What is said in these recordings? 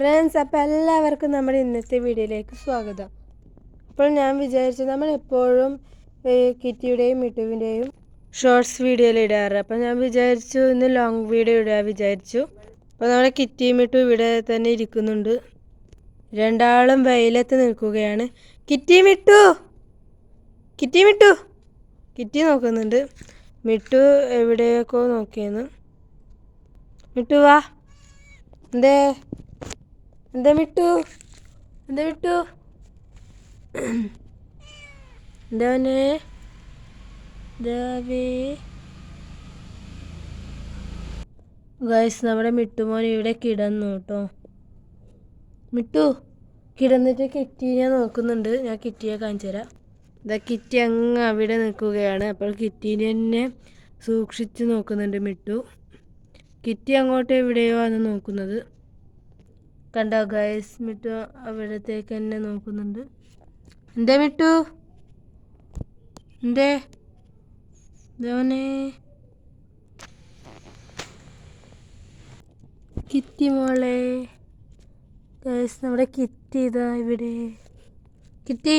Friends അപ്പോൾ എല്ലാവർക്കും നമ്മുടെ ഇന്നത്തെ വീഡിയോയിലേക്ക് സ്വാഗതം. അപ്പോൾ ഞാൻ വിചാരിച്ചു നമ്മൾ എപ്പോഴും കിറ്റിയുടെയും മിട്ടുവിന്റെയും ഷോർട്സ് വീഡിയോയിൽ ഇടാറ്. അപ്പോൾ ഞാൻ വിചാരിച്ചു ഇന്ന് ലോങ് വീഡിയോ ഇടാൻ വിചാരിച്ചു. അപ്പോൾ നമ്മുടെ കിറ്റിയും മിട്ടു ഇവിടെ തന്നെ ഇരിക്കുന്നുണ്ട്. രണ്ടാളും വെയിലത്ത് നിൽക്കുകയാണ്. Kitty Mittu! Kitty Mittu! Kitty നോക്കുന്നുണ്ട്. മിട്ടു എവിടെയൊക്കെ നോക്കിയെന്ന്. മിട്ടു വാ. എന്തേ? എന്താ മിട്ടു എന്താ മിട്ടു എന്താ മോനെ? ദേവേ ഗൈസ് നമ്മുടെ മിട്ടുമോൻ ഇവിടെ കിടന്നു കേട്ടോ. മിട്ടു കിടന്നിട്ട് കിറ്റീനെ നോക്കുന്നുണ്ട്. ഞാൻ കിറ്റിയെ കാണിച്ചു തരാം. ഇതാ കിറ്റി അങ്ങ് അവിടെ നിൽക്കുകയാണ്. അപ്പോൾ കിറ്റീനെ തന്നെ സൂക്ഷിച്ച് നോക്കുന്നുണ്ട് മിട്ടു. കിറ്റി അങ്ങോട്ട് എവിടെയോ ആണ് നോക്കുന്നത്. കണ്ടോ ഗൈസ് മിട്ടു അവിടത്തേക്ക് തന്നെ നോക്കുന്നുണ്ട്. എന്തേ മിട്ടു? എന്തേ? ധോനെ കിറ്റി മോളെ. ഗൈസ് നമ്മുടെ കിറ്റി ഇതാ ഇവിടെ. കിറ്റി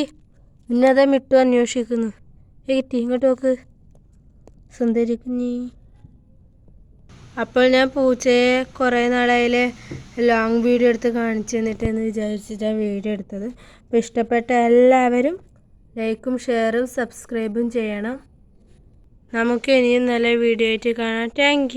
ഇന്നതാ മിട്ടു അന്വേഷിക്കുന്നു. ഏ കിറ്റി ഇങ്ങോട്ട് നോക്ക്. സുന്ദരി കുഞ്ഞി അപ്പോൾ ഞാൻ പൂച്ചയെ കുറേ നാളായി ലോങ് വീഡിയോ എടുത്ത് കാണിച്ചു തന്നിട്ട് എന്ന് വിചാരിച്ചിട്ടാണ് വീഡിയോ എടുത്തത്. അപ്പോൾ ഇഷ്ടപ്പെട്ട എല്ലാവരും ലൈക്കും ഷെയറും സബ്സ്ക്രൈബും ചെയ്യണം. നമുക്ക് ഇനിയും നല്ല വീഡിയോ ആയിട്ട് കാണാം. താങ്ക്